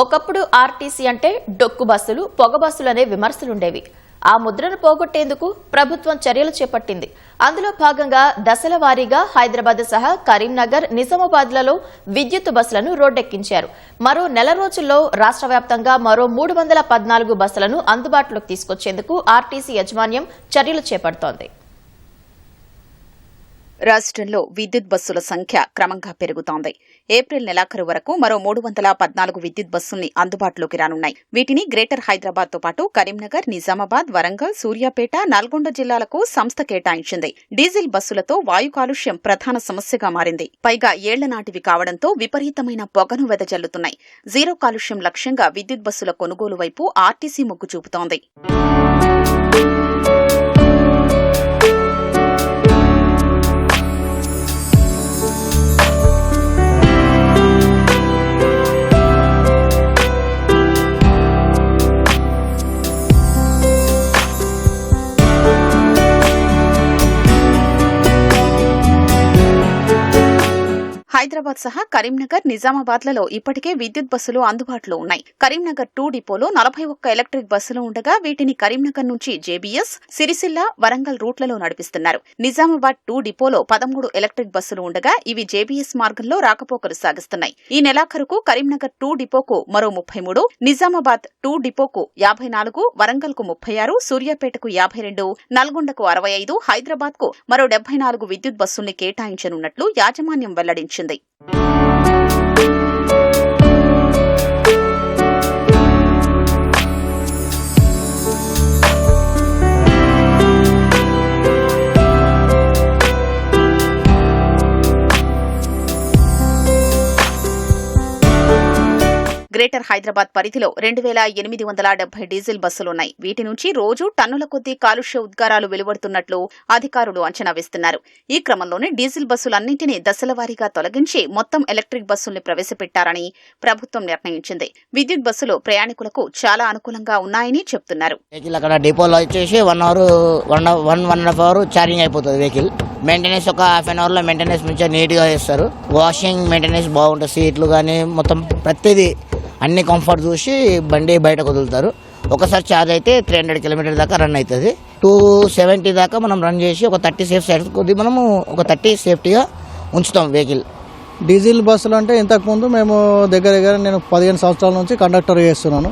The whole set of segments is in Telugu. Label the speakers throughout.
Speaker 1: ఒకప్పుడు ఆర్టీసీ అంటే డొక్కు బస్సులు పొగ బస్సులనే విమర్శలుండేవి. ఆ ముద్రను పోగొట్టేందుకు ప్రభుత్వం చర్యలు చేపట్టింది. అందులో భాగంగా దశల వారీగా హైదరాబాద్ సహా కరీంనగర్ నిజామాబాద్లలో విద్యుత్ బస్సులను రోడ్డెక్కించారు. మరో నెల రోజుల్లో రాష్ట్ర వ్యాప్తంగా మరో మూడు వందల పద్నాలుగు బస్సులను అందుబాటులోకి తీసుకొచ్చేందుకు ఆర్టీసీ యాజమాన్యం చర్యలు చేపడుతోంది.
Speaker 2: రాష్ట్రంలో విద్యుత్ బస్సుల సంఖ్య క్రమంగా పెరుగుతోంది. ఏప్రిల్ నెలాఖరు వరకు మరో మూడు వందల పద్నాలుగు విద్యుత్ బస్సుల్ని అందుబాటులోకి రానున్నాయి. వీటిని గ్రేటర్ హైదరాబాద్తో పాటు కరీంనగర్ నిజామాబాద్ వరంగల్ సూర్యాపేట నల్గొండ జిల్లాలకు సంస్థ కేటాయించింది. డీజిల్ బస్సులతో వాయు కాలుష్యం ప్రధాన సమస్యగా మారింది. పైగా ఏళ్ళ నాటివి కావడంతో విపరీతమైన పొగను వెదజల్లుతున్నాయి. జీరో కాలుష్యం లక్ష్యంగా విద్యుత్ బస్సుల కొనుగోలు వైపు ఆర్టీసీ మొగ్గు చూపుతోంది. హైదరాబాద్ సహా కరీంనగర్ నిజామాబాద్లలో ఇప్పటికే విద్యుత్ బస్సులు అందుబాటులో ఉన్నాయి. కరీంనగర్ టూ డిపోలో నలభై ఒక్క ఎలక్ట్రిక్ బస్సులు ఉండగా వీటిని కరీంనగర్ నుంచి జేబీఎస్ సిరిసిల్ల వరంగల్ రూట్లలో నడిపిస్తున్నారు. నిజామాబాద్ టూ డిపోలో పదమూడు ఎలక్ట్రిక్ బస్సులు ఉండగా ఇవి జేబీఎస్ మార్గంలో రాకపోకలు సాగిస్తున్నాయి. ఈ నెలాఖరుకు కరీంనగర్ టూ డిపోకు మరో ముప్పై మూడు నిజామాబాద్ టూ డిపోకు యాభై నాలుగు వరంగల్కు ముప్పై ఆరు సూర్యాపేటకు యాభై రెండు నల్గొండకు అరవై ఐదు హైదరాబాద్కు మరో డెబ్బై నాలుగు విద్యుత్ బస్సుల్ని కేటాయించనున్నట్లు యాజమాన్యం వెల్లడించింది. వచ్చింది గ్రేటర్ హైదరాబాద్ పరిధిలో రెండు వేల ఎనిమిది వందల డెబ్బై డీజిల్ బస్సులున్నాయి. వీటి నుంచి రోజు టన్నుల కొద్దీ కాలుష్య ఉద్గారాలు వెలువడుతున్నట్లు అధికారులు అంచనా వేస్తున్నారు. ఈ క్రమంలోనే డీజిల్ బస్సులన్నింటినీ దశలవారీగా తొలగించి మొత్తం ఎలక్ట్రిక్ బస్సుల్ని ప్రవేశపెట్టారని ప్రభుత్వం నిర్ణయించింది. విద్యుత్ బస్సులు ప్రయాణికులకు చాలా అనుకూలంగా ఉన్నాయని చెప్తున్నారు.
Speaker 3: అక్కడ డిపోలో వచ్చేసి one hour one one one and half hour charging అయిపోతుంది వెహికల్ మెయింటెనెన్స్ ఒక హాఫ్ అన్ అవర్లో మెయింటెనెన్స్ మంచిగా నీట్గా చేస్తారు. వాషింగ్ మెయింటెనెన్స్ బాగుంటుంది. సీట్లు కానీ మొత్తం ప్రతిదీ అన్ని కంఫర్ట్ చూసి బండి బయటకు వదులుతారు. ఒకసారి ఛార్జ్ అయితే త్రీ హండ్రెడ్ కిలోమీటర్ దాకా రన్ అవుతుంది. టూ సెవెంటీ దాకా మనం రన్ చేసి ఒక థర్టీ సేఫ్ సైడ్ కొద్ది మనము ఒక థర్టీ సేఫ్టీగా ఉంచుతాం వెహికల్
Speaker 4: డీజిల్ బస్సులు అంటే ఇంతకుముందు మేము దగ్గర దగ్గర నేను పదిహేను సంవత్సరాల నుంచి కండక్టర్ చేస్తున్నాను.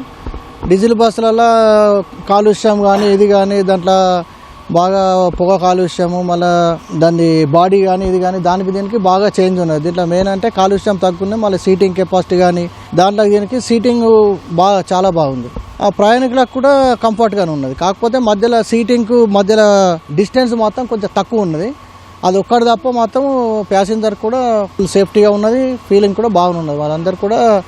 Speaker 4: డీజిల్ బస్సులలో కాలుష్యం కానీ ఇది కానీ దాంట్లో బాగా పొగ కాలుష్యము మళ్ళీ దాని బాడీ కానీ ఇది కానీ దానికి దీనికి బాగా చేంజ్ ఉన్నది. దీంట్లో మెయిన్ అంటే కాలుష్యం తగ్గుంది మళ్ళీ సీటింగ్ కెపాసిటీ కానీ దాంట్లో దీనికి సీటింగ్ బాగా చాలా బాగుంది. ఆ ప్రయాణికులకు కూడా కంఫర్ట్గానే ఉన్నది. కాకపోతే మధ్యలో సీటింగ్కు మధ్యలో డిస్టెన్స్ మాత్రం కొంచెం తక్కువ ఉన్నది. అది ఒక్కటి తప్ప మాత్రం ప్యాసింజర్ కూడా ఫుల్ సేఫ్టీగా ఉన్నది ఫీలింగ్ కూడా బాగున్నది. వాళ్ళందరూ కూడా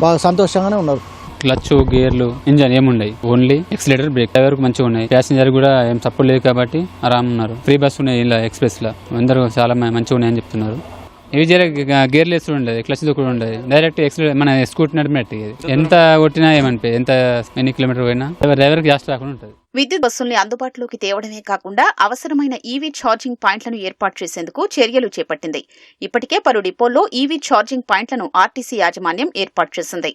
Speaker 4: బాగా సంతోషంగానే ఉన్నారు.
Speaker 5: క్లచ్ గేర్లు ఇంజన్ ఏముండయి. ఓన్లీ ఎక్సిలేటర్ బ్రేక్ డ్రైవర్ మంచిగా ఉన్నాయి. ప్యాసింజర్ కూడా ఏం సపోర్ట్ లేదు కాబట్టి ఆరామ్ ఉన్నారు. ఫ్రీ బస్ ఉన్నాయి ఇలా ఎక్స్ప్రెస్ లా. అందరూ చాలా మంచిగా ఉన్నాయని చెప్తున్నారు. ఇవి జర గేర్లు వేస్తూ ఉండదు క్లచ్ కూడా ఉండదు డైరెక్ట్ ఎక్సిలేటర్ మన స్కూటీ నడిపినట్టు ఎంత కొట్టినా ఏమనిపి ఎంత ఎన్ని కిలోమీటర్ పోయినా డ్రైవర్కి జాస్ట్ రాకుండా ఉంటుంది.
Speaker 2: విద్యుత్ బస్సుల్ని అందుబాటులోకి తేవడమే కాకుండా అవసరమైన ఈవీ ఛార్జింగ్ పాయింట్లను ఏర్పాటు చేసేందుకు చర్యలు చేపట్టింది. ఇప్పటికే పలు డిపోల్లో ఈవీ ఛార్జింగ్ పాయింట్లను ఆర్టీసీ యాజమాన్యం ఏర్పాటు చేసింది.